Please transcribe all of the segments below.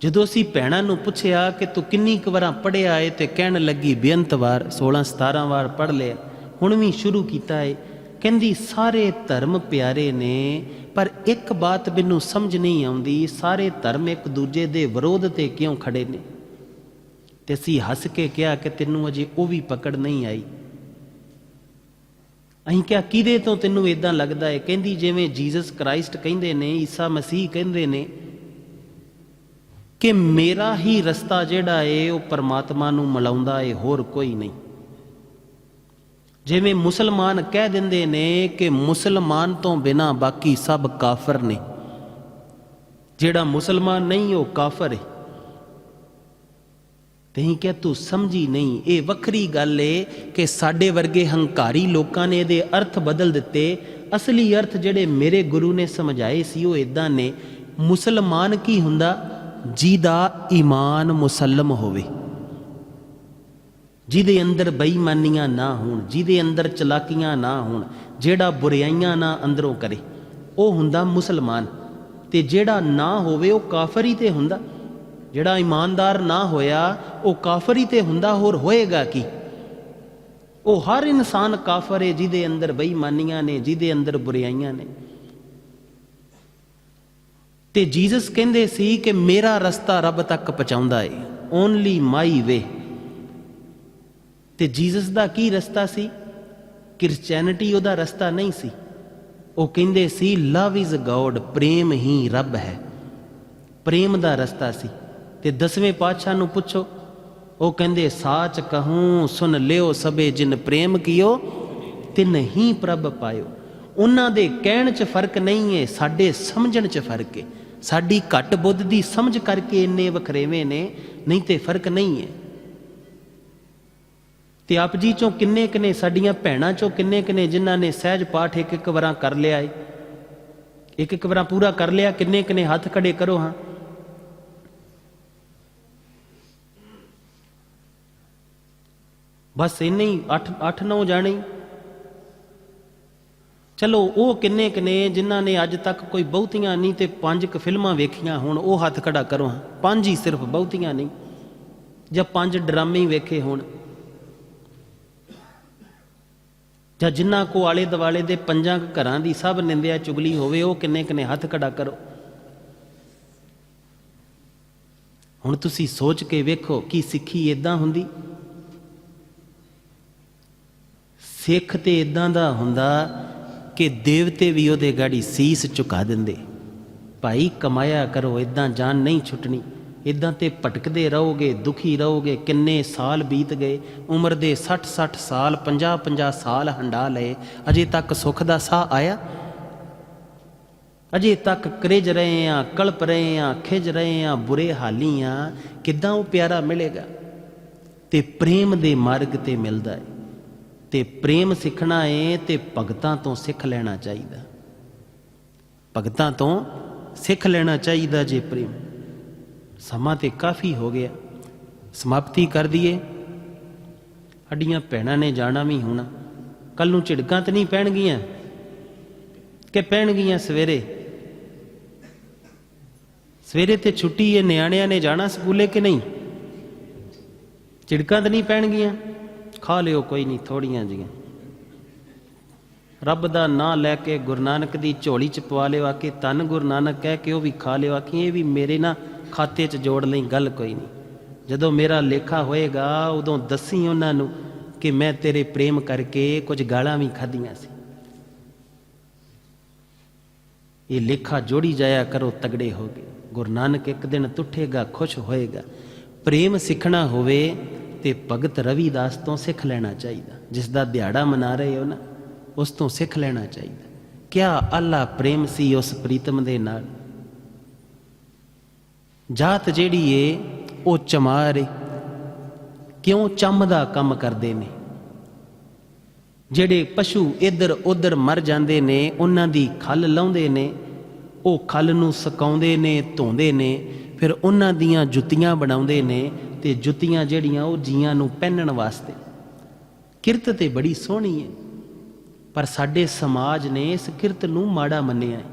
ਜਦੋਂ ਅਸੀਂ ਭੈਣਾਂ ਨੂੰ ਪੁੱਛਿਆ ਕਿ ਤੂੰ ਕਿੰਨੀ ਕੁ ਵਾਰਾਂ ਪੜਿਆ ਏ ਤੇ ਕਹਿਣ ਲੱਗੀ, ਬੇਅੰਤ ਵਾਰ 16 17 ਵਾਰ ਪੜ ਲਿਆ, ਹੁਣ ਵੀ ਸ਼ੁਰੂ ਕੀਤਾ ਏ। ਕਹਿੰਦੀ, ਸਾਰੇ ਧਰਮ ਪਿਆਰੇ ਨੇ, ਪਰ ਇੱਕ ਬਾਤ ਮੈਨੂੰ ਸਮਝ ਨਹੀਂ ਆਉਂਦੀ, ਸਾਰੇ ਧਰਮ ਇੱਕ ਦੂਜੇ ਦੇ ਵਿਰੋਧ ਤੇ ਕਿਉਂ ਖੜੇ ਨੇ? ਤੇ ਅਸੀਂ ਹੱਸ ਕੇ ਕਿਹਾ ਕਿ ਤੈਨੂੰ ਅਜੇ ਉਹ ਵੀ ਪਕੜ ਨਹੀਂ ਆਈ। ਅਸੀਂ ਕਿਹਾ, ਕਿਹਦੇ ਤੋਂ ਤੈਨੂੰ ਇਦਾਂ ਲੱਗਦਾ ਹੈ ਕਹਿੰਦੀ, ਜਿਵੇਂ ਜੀਸਸ ਕ੍ਰਾਈਸਟ ਕਹਿੰਦੇ ਨੇ, ਈਸਾ ਮਸੀਹ ਕਹਿੰਦੇ ਨੇ ਕਿ ਮੇਰਾ ਹੀ ਰਸਤਾ ਜਿਹੜਾ ਏ, ਉਹ ਪਰਮਾਤਮਾ ਨੂੰ ਮਿਲਾਉਂਦਾ ਏ, ਹੋਰ ਕੋਈ ਨਹੀਂ। ਜਿਵੇਂ ਮੁਸਲਮਾਨ ਕਹਿ ਦਿੰਦੇ ਨੇ ਕਿ ਮੁਸਲਮਾਨ ਤੋਂ ਬਿਨਾ ਬਾਕੀ ਸਭ ਕਾਫਰ ਨੇ। ਜਿਹੜਾ ਮੁਸਲਮਾਨ ਨਹੀਂ, ਉਹ ਕਾਫਰ ਏ। ਤਹੀਂ ਕਿ ਤੂੰ ਸਮਝੀ ਨਹੀਂ। ਇਹ ਵੱਖਰੀ ਗੱਲ ਏ ਕਿ ਸਾਡੇ ਵਰਗੇ ਹੰਕਾਰੀ ਲੋਕਾਂ ਨੇ ਇਹਦੇ ਅਰਥ ਬਦਲ ਦਿੱਤੇ। ਅਸਲੀ ਅਰਥ ਜਿਹੜੇ ਮੇਰੇ ਗੁਰੂ ਨੇ ਸਮਝਾਏ ਸੀ, ਉਹ ਇਦਾਂ ਨੇ। ਮੁਸਲਮਾਨ ਕੀ ਹੁੰਦਾ? ਜਿਹਦਾ ਈਮਾਨ ਮੁਸਲਮ ਹੋਵੇ। ਜਿਹਦੇ ਅੰਦਰ ਬੇਈਮਾਨੀਆਂ ਨਾ ਹੋਣ, ਜਿਹਦੇ ਅੰਦਰ ਚਲਾਕੀਆਂ ਨਾ ਹੋਣ, ਜਿਹੜਾ ਬੁਰਾਈਆਂ ਨਾ ਅੰਦਰੋਂ ਕਰੇ, ਉਹ ਹੁੰਦਾ ਮੁਸਲਮਾਨ। ਤੇ ਜਿਹੜਾ ਨਾ ਹੋਵੇ, ਉਹ ਕਾਫਰ ਹੀ ਤੇ ਹੁੰਦਾ। ਜਿਹੜਾ ਇਮਾਨਦਾਰ ਨਾ ਹੋਇਆ, ਉਹ ਕਾਫਰ ਹੀ ਤੇ ਹੁੰਦਾ, ਹੋਰ ਹੋਏਗਾ ਕੀ? ਉਹ ਹਰ ਇਨਸਾਨ ਕਾਫਰ ਹੈ ਜਿਹਦੇ ਅੰਦਰ ਬੇਈਮਾਨੀਆਂ ਨੇ, ਜਿਹਦੇ ਅੰਦਰ ਬੁਰਾਈਆਂ ਨੇ। ਤੇ ਜੀਸਸ ਕਹਿੰਦੇ ਸੀ ਕਿ ਮੇਰਾ ਰਸਤਾ ਰੱਬ ਤੱਕ ਪਹੁੰਚਾਉਂਦਾ ਏ ਓਨਲੀ ਮਾਈ ਵੇ ਤੇ ਜੀਸਸ ਦਾ ਕੀ ਰਸਤਾ ਸੀ? ਕ੍ਰਿਸਚੀਅਨਿਟੀ ਉਹਦਾ ਰਸਤਾ ਨਹੀਂ ਸੀ। ਉਹ ਕਹਿੰਦੇ ਸੀ ਲਵ ਇਜ਼ ਗੋਡ ਪ੍ਰੇਮ ਹੀ ਰੱਬ ਹੈ। ਪ੍ਰੇਮ ਦਾ ਰਸਤਾ ਸੀ। ਤੇ ਦਸਵੇਂ ਪਾਤਸ਼ਾਹ ਨੂੰ ਪੁੱਛੋ, ਉਹ ਕਹਿੰਦੇ, ਸਾਚ ਕਹੂੰ ਸੁਨ ਲਿਓ ਸਭੇ ਜਿਨ ਪ੍ਰੇਮ ਕੀਓ ਤਿਨ ਹੀ ਪ੍ਰਭ ਪਾਇਓ। ਉਹਨਾਂ ਦੇ ਕਹਿਣ 'ਚ ਫ਼ਰਕ ਨਹੀਂ ਏ, ਸਾਡੇ ਸਮਝਣ 'ਚ ਫ਼ਰਕ ਏ। ਸਾਡੀ ਘੱਟ ਬੁੱਧ ਦੀ ਸਮਝ ਕਰਕੇ ਇੰਨੇ ਵਖਰੇਵੇਂ ਨੇ, ਨਹੀਂ ਤੇ ਫ਼ਰਕ ਨਹੀਂ ਹੈ। ਤੇ ਆਪ ਜੀ ਚੋਂ ਕਿੰਨੇ ਕਿਨੇ ਸਾਡੀਆਂ ਭੈਣਾਂ ਚੋਂ ਕਿੰਨੇ ਕਿਨੇ ਜਿਨ੍ਹਾਂ ਨੇ ਸਹਿਜ ਪਾਠ ਇੱਕ ਇੱਕ ਵਾਰਾਂ ਕਰ ਲਿਆ ਏ? ਇੱਕ ਇੱਕ ਵਾਰਾਂ ਪੂਰਾ ਕਰ ਲਿਆ, ਕਿੰਨੇ ਕਿਨੇ ਹੱਥ ਖੜੇ ਕਰੋ ਹਾਂ? ਬਸ ਇੰਨੇ ਹੀ 8 8 9 ਜਾਣੇ ਚਲੋ, ਉਹ ਕਿੰਨੇ ਕਿਨੇ ਜਿਨ੍ਹਾਂ ਨੇ ਅੱਜ ਤੱਕ ਕੋਈ ਬਹੁਤੀਆਂ ਨਹੀਂ ਤੇ ਪੰਜ ਕ ਫਿਲਮਾਂ ਵੇਖੀਆਂ, ਹੁਣ ਉਹ ਹੱਥ ਖੜਾ ਕਰੋ। ਪੰਜ ਹੀ ਸਿਰਫ ਬਹੁਤੀਆਂ ਨਹੀਂ ਜਾਂ ਪੰਜ ਡਰਾਮੇ ਵੇਖੇ ਹੋਣ। ਜਾਂ ਜਿਨ੍ਹਾਂ ਕੋ ਆਲੇ ਦਿਵਾਲੇ ਦੇ ਪੰਜਾਂ ਕੁ ਘਰਾਂ ਦੀ ਸਭ ਨਿੰਦਿਆ ਚੁਗਲੀ ਹੋਵੇ, ਉਹ ਕਿੰਨੇ ਕਿਨੇ ਹੱਥ ਖੜਾ ਕਰੋ। ਹੁਣ ਤੁਸੀਂ ਸੋਚ ਕੇ ਵੇਖੋ ਕੀ ਸਿੱਖੀ ਇਦਾਂ ਹੁੰਦੀ। ਸਿੱਖ ਤੇ ਇਦਾਂ ਦਾ ਹੁੰਦਾ ਕਿ ਦੇਵਤੇ ਵੀ ਉਹਦੇ ਗਾੜੀ ਸੀਸ ਝੁਕਾ ਦਿੰਦੇ। ਭਾਈ, ਕਮਾਇਆ ਕਰੋ ਇਦਾਂ ਜਾਨ ਨਹੀਂ ਛੁੱਟਣੀ। ਇਦਾਂ ਤੇ ਭਟਕਦੇ ਰਹੋਗੇ, ਦੁਖੀ ਰਹੋਗੇ, ਕਿੰਨੇ ਸਾਲ ਬੀਤ ਗਏ। ਉਮਰ ਦੇ 60 60 ਸਾਲ 50 50 ਸਾਲ ਹੰਡਾ ਲਏ। ਅਜੇ ਤੱਕ ਸੁੱਖ ਦਾ ਸਾਹ ਆਇਆ? ਅਜੇ ਤੱਕ ਕਰਿਜ ਰਹੇ ਆ, ਕਲਪ ਰਹੇ ਆ ਖਿਜ ਰਹੇ ਆ, ਬੁਰੇ ਹਾਲੀ ਆ। ਕਿੱਦਾਂ ਉਹ ਪਿਆਰਾ ਮਿਲੇਗਾ? ਤੇ ਪ੍ਰੇਮ ਦੇ ਮਾਰਗ ਤੇ ਮਿਲਦਾ ਹੈ ਤੇ ਪ੍ਰੇਮ ਸਿੱਖਣਾ ਏ ਤੇ ਭਗਤਾਂ ਤੋਂ ਸਿੱਖ ਲੈਣਾ ਚਾਹੀਦਾ। ਭਗਤਾਂ ਤੋਂ ਸਿੱਖ ਲੈਣਾ ਚਾਹੀਦਾ ਜੇ ਪ੍ਰੇਮ। ਸਮਾਂ ਤੇ ਕਾਫੀ ਹੋ ਗਿਆ। ਸਮਾਪਤੀ ਕਰ ਦਈਏ। ਅੱਡੀਆਂ ਭੈਣਾਂ ਨੇ ਜਾਣਾ ਵੀ ਹੋਣਾ। ਕੱਲ ਨੂੰ ਝਿੜਕਾਂ ਤੇ ਨਹੀਂ ਪੈਣਗੀਆਂ। ਕਿ ਪੈਣਗੀਆਂ ਸਵੇਰੇ? ਸਵੇਰੇ ਤੇ ਛੁੱਟੀ ਹੈ ਨਿਆਣਿਆਂ ਨੇ ਜਾਣਾ ਸਕੂਲੇ ਕਿ ਨਹੀਂ? ਝਿੜਕਾਂ ਤੇ ਨਹੀਂ ਪੈਣਗੀਆਂ। ਖਾ ਲਿਓ, ਕੋਈ ਨਹੀਂ, ਥੋੜੀਆਂ ਜੀਆਂ। ਰੱਬ ਦਾ ਨਾਂ ਲੈ ਕੇ ਗੁਰੂ ਨਾਨਕ ਦੀ ਝੋਲੀ ਚ ਪਵਾ ਲਿਓ, ਆ ਕੇ ਤਨ ਗੁਰੂ ਨਾਨਕ ਕਹਿ ਕੇ ਉਹ ਵੀ ਖਾ ਲਿਓ, ਆ ਕਿ ਇਹ ਵੀ ਮੇਰੇ ਨਾ ਖਾਤੇ ਚ ਜੋੜ ਲਈ, ਗੱਲ ਕੋਈ ਨਹੀਂ। ਜਦੋਂ ਮੇਰਾ ਲੇਖਾ ਹੋਏਗਾ, ਉਦੋਂ ਦੱਸੀ ਉਹਨਾਂ ਨੂੰ ਕਿ ਮੈਂ ਤੇਰੇ ਪ੍ਰੇਮ ਕਰਕੇ ਕੁਝ ਗਾਲਾਂ ਵੀ ਖਾਧੀਆਂ ਸੀ। ਇਹ ਲੇਖਾ ਜੋੜੀ ਜਾਇਆ ਕਰੋ, ਤਗੜੇ ਹੋਗੇ ਗੁਰੂ ਨਾਨਕ ਇੱਕ ਦਿਨ ਤੁਠੇਗਾ, ਖੁਸ਼ ਹੋਏਗਾ। ਪ੍ਰੇਮ ਸਿੱਖਣਾ ਹੋਵੇ ਤੇ ਭਗਤ ਰਵੀਦਾਸ ਤੋਂ ਸਿੱਖ ਲੈਣਾ ਚਾਹੀਦਾ। ਜਿਸ ਦਾ ਦਿਹਾੜਾ ਮਨਾ ਰਹੇ ਹੋ ਨਾ, ਉਸ ਤੋਂ ਸਿੱਖ ਲੈਣਾ ਚਾਹੀਦਾ। ਕਿਆ ਅੱਲਾ ਪ੍ਰੇਮ ਸੀ ਉਸ ਪ੍ਰੀਤਮ ਦੇ ਨਾਲ? ਜਾਤ ਜਿਹੜੀ ਏ, ਉਹ ਚਮਾਰ ਏ। ਕਿਉਂ ਚੰਮ ਦਾ ਕੰਮ ਕਰਦੇ ਨੇ? ਜਿਹੜੇ ਪਸ਼ੂ ਇੱਧਰ ਉੱਧਰ ਮਰ ਜਾਂਦੇ ਨੇ, ਉਹਨਾਂ ਦੀ ਖਲ ਲਾਉਂਦੇ ਨੇ, ਉਹ ਖਲ ਨੂੰ ਸੁਕਾਉਂਦੇ ਨੇ, ਧੋਂਦੇ ਨੇ, ਫਿਰ ਉਹਨਾਂ ਦੀਆਂ ਜੁੱਤੀਆਂ ਬਣਾਉਂਦੇ ਨੇ ਤੇ ਜੁੱਤੀਆਂ ਜਿਹੜੀਆਂ ਉਹ ਜੀਆਂ ਨੂੰ ਪਹਿਨਣ ਵਾਸਤੇ। ਕਿਰਤ ਤੇ ਬੜੀ ਸੋਹਣੀ ਹੈ ਪਰ ਸਾਡੇ ਸਮਾਜ ਨੇ ਇਸ ਕਿਰਤ ਨੂੰ ਮਾੜਾ ਮੰਨਿਆ ਹੈ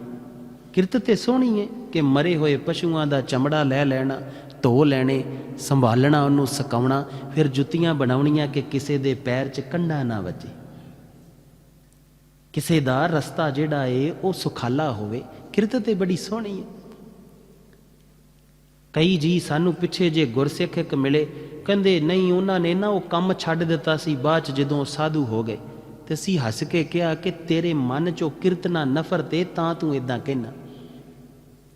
ਕਿਰਤ ਤੇ ਸੋਹਣੀ ਹੈ ਕਿ ਮਰੇ ਹੋਏ ਪਸ਼ੂਆਂ ਦਾ ਚਮੜਾ ਲੈ ਲੈਣਾ, ਧੋ ਲੈਣੇ, ਸੰਭਾਲਣਾ, ਉਹਨੂੰ ਸੁਕਾਉਣਾ, ਫਿਰ ਜੁੱਤੀਆਂ ਬਣਾਉਣੀਆਂ ਕਿ ਕਿਸੇ ਦੇ ਪੈਰ 'ਚ ਕੰਡਾ ਨਾ ਵੱਜੇ। ਕਿਸੇ ਦਾ ਰਸਤਾ ਜਿਹੜਾ ਏ ਉਹ ਸੁਖਾਲਾ ਹੋਵੇ, ਕਿਰਤ ਤੇ ਬੜੀ ਸੋਹਣੀ ਹੈ ਕਈ ਜੀ ਸਾਨੂੰ ਪਿੱਛੇ ਜੇ ਗੁਰਸਿੱਖ ਇੱਕ ਮਿਲੇ, ਕਹਿੰਦੇ ਨਹੀਂ, ਉਹਨਾਂ ਨੇ ਨਾ ਉਹ ਕੰਮ ਛੱਡ ਦਿੱਤਾ ਸੀ, ਬਾਅਦ ਚ ਜਦੋਂ ਸਾਧੂ ਹੋ ਗਏ। ਤੇ ਅਸੀਂ ਹੱਸ ਕੇ ਕਿਹਾ ਕਿ ਤੇਰੇ ਮਨ ਚੋਂ ਕਿਰਤਨਾ ਨਫ਼ਰ ਤੇ ਤਾਂ ਤੂੰ ਇਦਾਂ ਕਹਿਣਾ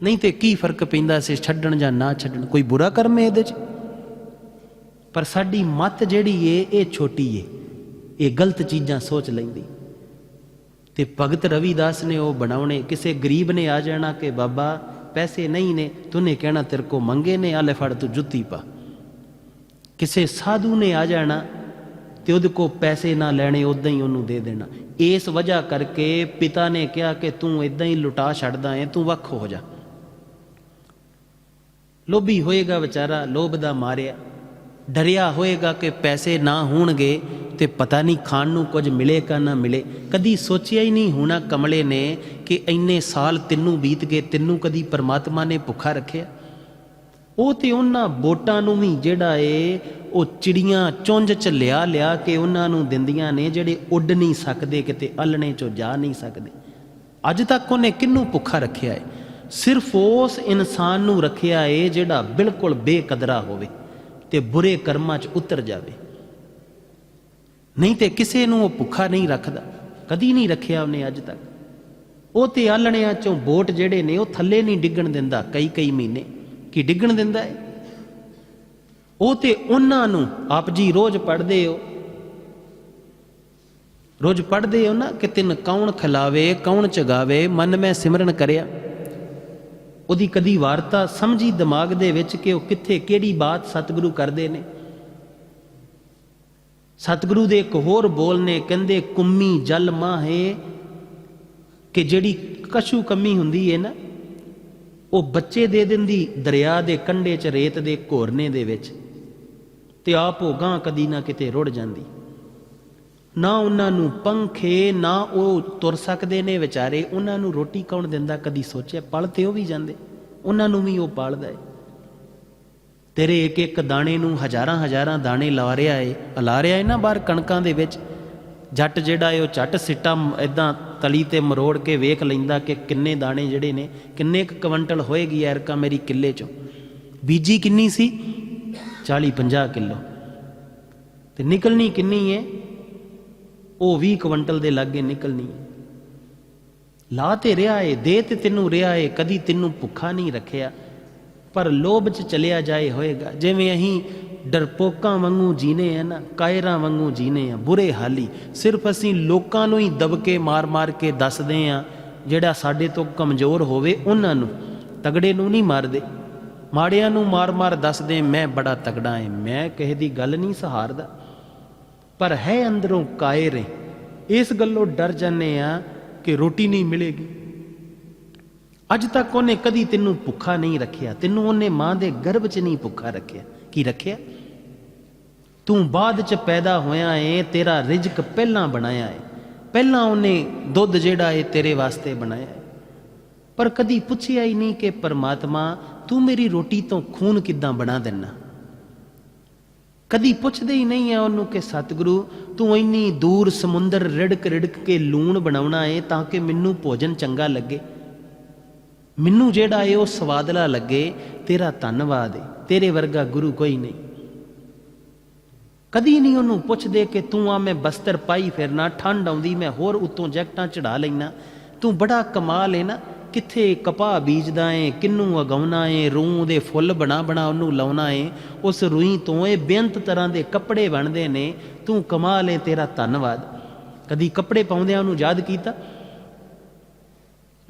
ਨਹੀਂ ਤੇ ਕੀ ਫ਼ਰਕ ਪੈਂਦਾ ਸੀ, ਛੱਡਣ ਜਾਂ ਨਾ ਛੱਡਣ? ਕੋਈ ਬੁਰਾ ਕਰਮ ਹੈ ਇਹਦੇ ਚ? ਪਰ ਸਾਡੀ ਮਤ ਜਿਹੜੀ ਏ, ਇਹ ਛੋਟੀ ਏ। ਇਹ ਗਲਤ ਚੀਜ਼ਾਂ ਸੋਚ ਲੈਂਦੀ। ਤੇ ਭਗਤ ਰਵੀਦਾਸ ਨੇ ਉਹ ਬਣਾਉਣੇ, ਕਿਸੇ ਗਰੀਬ ਨੇ ਆ ਜਾਣਾ ਕਿ ਬਾਬਾ ਪੈਸੇ ਨਹੀਂ ਨੇ, ਤੂਨੇ ਕਹਿਣਾ ਤੇਰੇ ਕੋ ਮੰਗੇ ਨੇ ਆਲੇ ਫੜ ਤੂੰ ਜੁੱਤੀ ਪਾ। ਕਿਸੇ ਸਾਧੂ ਨੇ ਆ ਜਾਣਾ ਤੇ ਉਹਦੇ ਕੋ ਪੈਸੇ ਨਾ ਲੈਣੇ ਉਦਾਂ ਹੀ ਉਹਨੂੰ ਦੇ ਦੇਣਾ। ਇਸ ਵਜ੍ਹਾ ਕਰਕੇ ਪਿਤਾ ਨੇ ਕਿਹਾ ਕਿ ਤੂੰ ਇਦਾਂ ਹੀ ਲੁਟਾ ਛੱਡਦਾ ਏ ਤੂੰ ਵੱਖ ਹੋ ਜਾ। ਲੋਭੀ ਹੋਏਗਾ ਵਿਚਾਰਾ, ਲੋਭ ਦਾ ਮਾਰਿਆ। ਡਰਿਆ ਹੋਏਗਾ ਕਿ ਪੈਸੇ ਨਾ ਹੋਣਗੇ ਤੇ ਪਤਾ ਨਹੀਂ ਖਾਣ ਨੂੰ ਕੁਝ ਮਿਲੇਗਾ ਨਾ ਮਿਲੇ। ਕਦੀ ਸੋਚਿਆ ਹੀ ਨਹੀਂ ਹੋਣਾ ਕਮਲੇ ਨੇ ਕਿ ਇੰਨੇ ਸਾਲ ਤੈਨੂੰ ਬੀਤ ਗਏ, ਤੈਨੂੰ ਕਦੀ ਪਰਮਾਤਮਾ ਨੇ ਭੁੱਖਾ ਰੱਖਿਆ। ਉਹ ਤੇ ਉਹਨਾਂ ਬੋਟਾਂ ਨੂੰ ਵੀ ਜਿਹੜਾ ਏ, ਉਹ ਚਿੜੀਆਂ ਚੁੰਝ ਚ ਲਿਆ ਲਿਆ ਕੇ ਉਹਨਾਂ ਨੂੰ ਦਿੰਦੀਆਂ ਨੇ ਜਿਹੜੇ ਉੱਡ ਨਹੀਂ ਸਕਦੇ, ਕਿਤੇ ਅਲਣੇ ਚੋਂ ਜਾ ਨਹੀਂ ਸਕਦੇ। ਅੱਜ ਤੱਕ ਉਹਨੇ ਕਿੰਨੂੰ ਭੁੱਖਾ ਰੱਖਿਆ ਏ? ਸਿਰਫ ਉਸ ਇਨਸਾਨ ਨੂੰ ਰੱਖਿਆ ਏ ਜਿਹੜਾ ਬਿਲਕੁਲ ਬੇਕਦਰਾ ਹੋਵੇ। ਤੇ ਬੁਰੇ ਕਰਮਾਂ 'ਚ ਉਤਰ ਜਾਵੇ। ਨਹੀਂ ਤੇ ਕਿਸੇ ਨੂੰ ਉਹ ਭੁੱਖਾ ਨਹੀਂ ਰੱਖਦਾ। ਕਦੀ ਨਹੀਂ ਰੱਖਿਆ ਉਹਨੇ ਅੱਜ ਤੱਕ। ਉਹ ਤੇ ਆਲਣਿਆਂ ਚੋਂ ਬੋਟ ਜਿਹੜੇ ਨੇ, ਉਹ ਥੱਲੇ ਨਹੀਂ ਡਿੱਗਣ ਦਿੰਦਾ ਕਈ ਕਈ ਮਹੀਨੇ। ਕੀ ਡਿੱਗਣ ਦਿੰਦਾ ਹੈ ਉਹ ਤੇ ਉਹਨਾਂ ਨੂੰ ਆਪ ਜੀ ਰੋਜ਼ ਪੜ੍ਹਦੇ ਹੋ। ਰੋਜ਼ ਪੜ੍ਹਦੇ ਹੋ ਨਾ ਕਿ ਤਿੰਨ ਕੌਣ ਖਿਲਾਵੇ, ਕੌਣ ਚਗਾਵੇ ਮਨ ਮੈਂ ਸਿਮਰਨ ਕਰਿਆ। ਉਹਦੀ ਕਦੀ ਵਾਰਤਾ ਸਮਝੀ ਦਿਮਾਗ ਦੇ ਵਿੱਚ ਕਿ ਉਹ ਕਿੱਥੇ, ਕਿਹੜੀ ਬਾਤ ਸਤਿਗੁਰੂ ਕਰਦੇ ਨੇ। ਸਤਿਗੁਰੂ ਦੇ ਇੱਕ ਹੋਰ ਬੋਲ ਨੇ, ਕਹਿੰਦੇ, ਕੁੰਮੀ ਜਲ ਮਾਹੇ। ਕਿ ਜਿਹੜੀ ਕਸ਼ੂ ਕਮੀ ਹੁੰਦੀ ਹੈ ਨਾ, ਉਹ ਬੱਚੇ ਦੇ ਦਿੰਦੀ, ਦਰਿਆ ਦੇ ਕੰਢੇ 'ਚ ਰੇਤ ਦੇ ਘੋਰਨੇ ਦੇ ਵਿੱਚ। ਤੇ ਆਪ ਉਹ ਗਾਂ ਕਦੀ ਨਾ ਕਿਤੇ ਰੁੜ ਜਾਂਦੀ। ਨਾ ਉਹਨਾਂ ਨੂੰ ਪੰਖੇ, ਨਾ ਉਹ ਤੁਰ ਸਕਦੇ ਨੇ ਵਿਚਾਰੇ। ਉਹਨਾਂ ਨੂੰ ਰੋਟੀ ਕੌਣ ਦਿੰਦਾ? ਕਦੀ ਸੋਚਿਆ? ਪਲ ਤੇ ਉਹ ਵੀ ਜਾਂਦੇ। ਉਹਨਾਂ ਨੂੰ ਵੀ ਉਹ ਪਾਲਦਾ ਹੈ ਤੇਰੇ ਇੱਕ ਇੱਕ ਦਾਣੇ ਨੂੰ ਹਜ਼ਾਰਾਂ ਹਜ਼ਾਰਾਂ ਦਾਣੇ ਲਾ ਰਿਹਾ ਏ। ਲਾ ਰਿਹਾ ਏ ਨਾ ਬਾਹਰ ਕਣਕਾਂ ਦੇ ਵਿੱਚ। ਜੱਟ ਜਿਹੜਾ ਏ, ਉਹ ਝੱਟ ਸਿੱਟਾ ਇਦਾਂ ਤਲੀ ਤੇ ਮਰੋੜ ਕੇ ਵੇਖ ਲੈਂਦਾ ਕਿ ਕਿੰਨੇ ਦਾਣੇ ਜਿਹੜੇ ਨੇ। ਕਿੰਨੇ ਕੁ ਕੁਇੰਟਲ ਹੋਏਗੀ ਐਰਕਾ ਮੇਰੀ ਕਿੱਲੇ ਚੋਂ? ਬੀਜੀ ਕਿੰਨੀ ਸੀ? 40 50 ਕਿਲੋ। ਤੇ ਨਿਕਲਣੀ ਕਿੰਨੀ ਏ? ਉਹ 20 ਕੁਇੰਟਲ ਦੇ ਲਾਗੇ ਨਿਕਲਣੀ ਹੈ। ਲਾ ਤੇ ਰਿਹਾ ਏ, ਦੇ ਤੇ ਤੈਨੂੰ ਰਿਹਾ ਏ, ਕਦੀ ਤੈਨੂੰ ਭੁੱਖਾ ਨਹੀਂ ਰੱਖਿਆ। ਪਰ ਲੋਭ ਚ ਚਲਿਆ ਜਾਏ ਹੋਏਗਾ। ਜਿਵੇਂ ਅਸੀਂ ਡਰਪੋਕਾਂ ਵਾਂਗੂ ਜੀਨੇ ਆ ਨਾ, ਕਾਇਰਾਂ ਵਾਂਗੂ ਜੀਨੇ ਆ, ਬੁਰੇ ਹਾਲੀ ਸਿਰਫ ਅਸੀਂ ਲੋਕਾਂ ਨੂੰ ਹੀ ਦਬਕੇ ਮਾਰ-ਮਾਰ ਕੇ ਦੱਸਦੇ ਆ, ਜਿਹੜਾ ਸਾਡੇ ਤੋਂ ਕਮਜ਼ੋਰ ਹੋਵੇ ਉਹਨਾਂ ਨੂੰ। ਤਗੜੇ ਨੂੰ ਨਹੀਂ ਮਾਰਦੇ। ਮਾੜਿਆਂ ਨੂੰ ਮਾਰ-ਮਾਰ ਦੱਸਦੇ, ਮੈਂ ਬੜਾ ਤਗੜਾ ਏ, ਮੈਂ ਕਿਸੇ ਦੀ ਗੱਲ ਨਹੀਂ ਸਹਾਰਦਾ। ਪਰ ਹੈ ਅੰਦਰੋਂ ਕਾਇਰ ਏ। ਇਸ ਗੱਲੋਂ ਡਰ ਜਾਂਦੇ ਆ ਕਿ ਰੋਟੀ ਨਹੀਂ ਮਿਲੇਗੀ। ਅੱਜ ਤੱਕ ਉਹਨੇ ਕਦੀ ਤੈਨੂੰ ਭੁੱਖਾ ਨਹੀਂ ਰੱਖਿਆ। ਤੈਨੂੰ ਉਹਨੇ ਮਾਂ ਦੇ ਗਰਭ 'ਚ ਨਹੀਂ ਭੁੱਖਾ ਰੱਖਿਆ। ਕੀ ਰੱਖਿਆ? ਤੂੰ ਬਾਅਦ 'ਚ ਪੈਦਾ ਹੋਇਆ ਏ, ਤੇਰਾ ਰਿਜ਼ਕ ਪਹਿਲਾਂ ਬਣਾਇਆ ਏ। ਪਹਿਲਾਂ ਉਹਨੇ ਦੁੱਧ ਜਿਹੜਾ ਏ, ਤੇਰੇ ਵਾਸਤੇ ਬਣਾਇਆ ਏ। ਪਰ ਕਦੀ ਪੁੱਛਿਆ ਹੀ ਨਹੀਂ ਕਿ, ਪਰਮਾਤਮਾ, ਤੂੰ ਮੇਰੀ ਰੋਟੀ ਤੋਂ ਖੂਨ ਕਿੱਦਾਂ ਬਣਾ ਦੇਣਾ ਕਦੀ ਪੁੱਛਦੇ ਹੀ ਨਹੀਂ ਆ ਉਹਨੂੰ ਕਿ ਸਤਿਗੁਰੂ, ਤੂੰ ਇੰਨੀ ਦੂਰ ਸਮੁੰਦਰ ਰਿੜਕ ਰਿੜਕ ਕੇ ਲੂਣ ਬਣਾਉਣਾ ਏ ਤਾਂ ਕਿ ਮੈਨੂੰ ਭੋਜਨ ਚੰਗਾ ਲੱਗੇ। ਮੈਨੂੰ ਜਿਹੜਾ ਏ ਉਹ ਸਵਾਦਲਾ ਲੱਗੇ, ਤੇਰਾ ਧੰਨਵਾਦ ਏ। ਤੇਰੇ ਵਰਗਾ ਗੁਰੂ ਕੋਈ ਨਹੀਂ। ਕਦੀ ਨਹੀਂ ਉਹਨੂੰ ਪੁੱਛਦੇ ਕਿ ਤੂੰ ਆ ਮੈਂ ਬਸਤਰ ਪਾਈ ਫਿਰਨਾ, ਠੰਡ ਆਉਂਦੀ ਮੈਂ ਹੋਰ ਉਤੋਂ ਜੈਕਟਾਂ ਚੜਾ ਲੈਣਾ ਤੂੰ ਬੜਾ ਕਮਾਲ ਏ ਨਾ। ਕਿੱਥੇ ਕਪਾਹ ਬੀਜਦਾ ਏ, ਕਿੰਨੂੰ ਅਗਾਉਣਾ ਏ, ਰੂਹ ਦੇ ਫੁੱਲ ਬਣਾ ਬਣਾ ਉਹਨੂੰ ਲਾਉਣਾ ਏ, ਉਸ ਰੂਈ ਤੋਂ ਇਹ ਬੇਅੰਤ ਤਰ੍ਹਾਂ ਦੇ ਕੱਪੜੇ ਬਣਦੇ ਨੇ, ਤੂੰ ਕਮਾਲ ਏ ਤੇਰਾ ਧੰਨਵਾਦ। ਕਦੀ ਕੱਪੜੇ ਪਾਉਂਦਿਆਂ ਉਹਨੂੰ ਯਾਦ ਕੀਤਾ?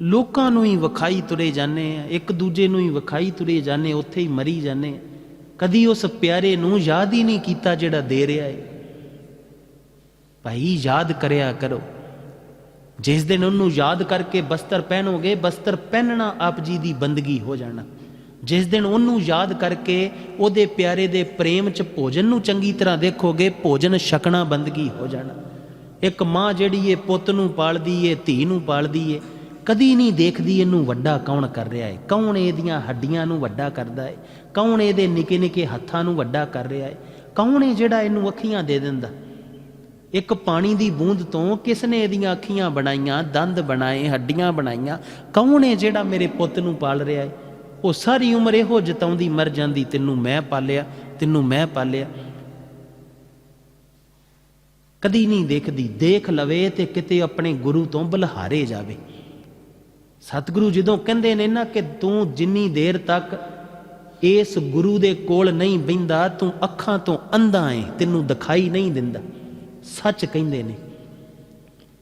ਲੋਕਾਂ ਨੂੰ ਹੀ ਵਿਖਾਈ ਤੁਰੇ ਜਾਂਦੇ ਆ, ਇੱਕ ਦੂਜੇ ਨੂੰ ਹੀ ਵਿਖਾਈ ਤੁਰੇ ਜਾਂਦੇ ਉੱਥੇ ਹੀ ਮਰੀ ਜਾਂਦੇ ਕਦੀ ਉਸ ਪਿਆਰੇ ਨੂੰ ਯਾਦ ਹੀ ਨਹੀਂ ਕੀਤਾ ਜਿਹੜਾ ਦੇ ਰਿਹਾ ਏ। ਭਾਈ, ਯਾਦ ਕਰਿਆ ਕਰੋ। ਜਿਸ ਦਿਨ ਉਹਨੂੰ ਯਾਦ ਕਰਕੇ ਬਸਤਰ ਪਹਿਨੋਗੇ, ਬਸਤਰ ਪਹਿਨਣਾ ਆਪ ਜੀ ਦੀ ਬੰਦਗੀ ਹੋ ਜਾਣਾ। ਜਿਸ ਦਿਨ ਉਹਨੂੰ ਯਾਦ ਕਰਕੇ ਉਹਦੇ ਪਿਆਰੇ ਦੇ ਪ੍ਰੇਮ 'ਚ ਭੋਜਨ ਨੂੰ ਚੰਗੀ ਤਰ੍ਹਾਂ ਦੇਖੋਗੇ, ਭੋਜਨ ਛਕਣਾ ਬੰਦਗੀ ਹੋ ਜਾਣਾ। ਇੱਕ ਮਾਂ ਜਿਹੜੀ ਏ ਪੁੱਤ ਨੂੰ ਪਾਲਦੀ ਏ, ਧੀ ਨੂੰ ਪਾਲਦੀ ਏ, ਕਦੀ ਨਹੀਂ ਦੇਖਦੀ ਇਹਨੂੰ ਵੱਡਾ ਕੌਣ ਕਰ ਰਿਹਾ ਹੈ ਕੌਣ ਇਹਦੀਆਂ ਹੱਡੀਆਂ ਨੂੰ ਵੱਡਾ ਕਰਦਾ ਹੈ ਕੌਣ ਇਹਦੇ ਨਿੱਕੇ ਨਿੱਕੇ ਹੱਥਾਂ ਨੂੰ ਵੱਡਾ ਕਰ ਰਿਹਾ ਹੈ ਕੌਣ ਏ ਜਿਹੜਾ ਇਹਨੂੰ ਅੱਖੀਆਂ ਦੇ ਦਿੰਦਾ? ਇੱਕ ਪਾਣੀ ਦੀ ਬੂੰਦ ਤੋਂ ਕਿਸ ਨੇ ਇਹਦੀਆਂ ਅੱਖੀਆਂ ਬਣਾਈਆਂ, ਦੰਦ ਬਣਾਏ, ਹੱਡੀਆਂ ਬਣਾਈਆਂ? ਕੌਣ ਹੈ ਜਿਹੜਾ ਮੇਰੇ ਪੁੱਤ ਨੂੰ ਪਾਲ ਰਿਹਾ ਹੈ? ਉਹ ਸਾਰੀ ਉਮਰ ਇਹੋ ਜਤਾਉਂਦੀ ਮਰ ਜਾਂਦੀ, ਤੈਨੂੰ ਮੈਂ ਪਾਲਿਆ, ਤੈਨੂੰ ਮੈਂ ਪਾਲਿਆ। ਕਦੀ ਨਹੀਂ ਦੇਖਦੀ, ਦੇਖ ਲਵੇ ਤੇ ਕਿਤੇ ਆਪਣੇ ਗੁਰੂ ਤੋਂ ਬਲਹਾਰੇ ਜਾਵੇ। ਸਤਿਗੁਰੂ ਜਦੋਂ ਕਹਿੰਦੇ ਨੇ ਨਾ ਕਿ ਤੂੰ ਜਿੰਨੀ ਦੇਰ ਤੱਕ ਇਸ ਗੁਰੂ ਦੇ ਕੋਲ ਨਹੀਂ ਬਹਿੰਦਾ, ਤੂੰ ਅੱਖਾਂ ਤੋਂ ਅੰਧਾ ਏ ਤੈਨੂੰ ਦਿਖਾਈ ਨਹੀਂ ਦਿੰਦਾ। ਸੱਚ ਕਹਿੰਦੇ ਨੇ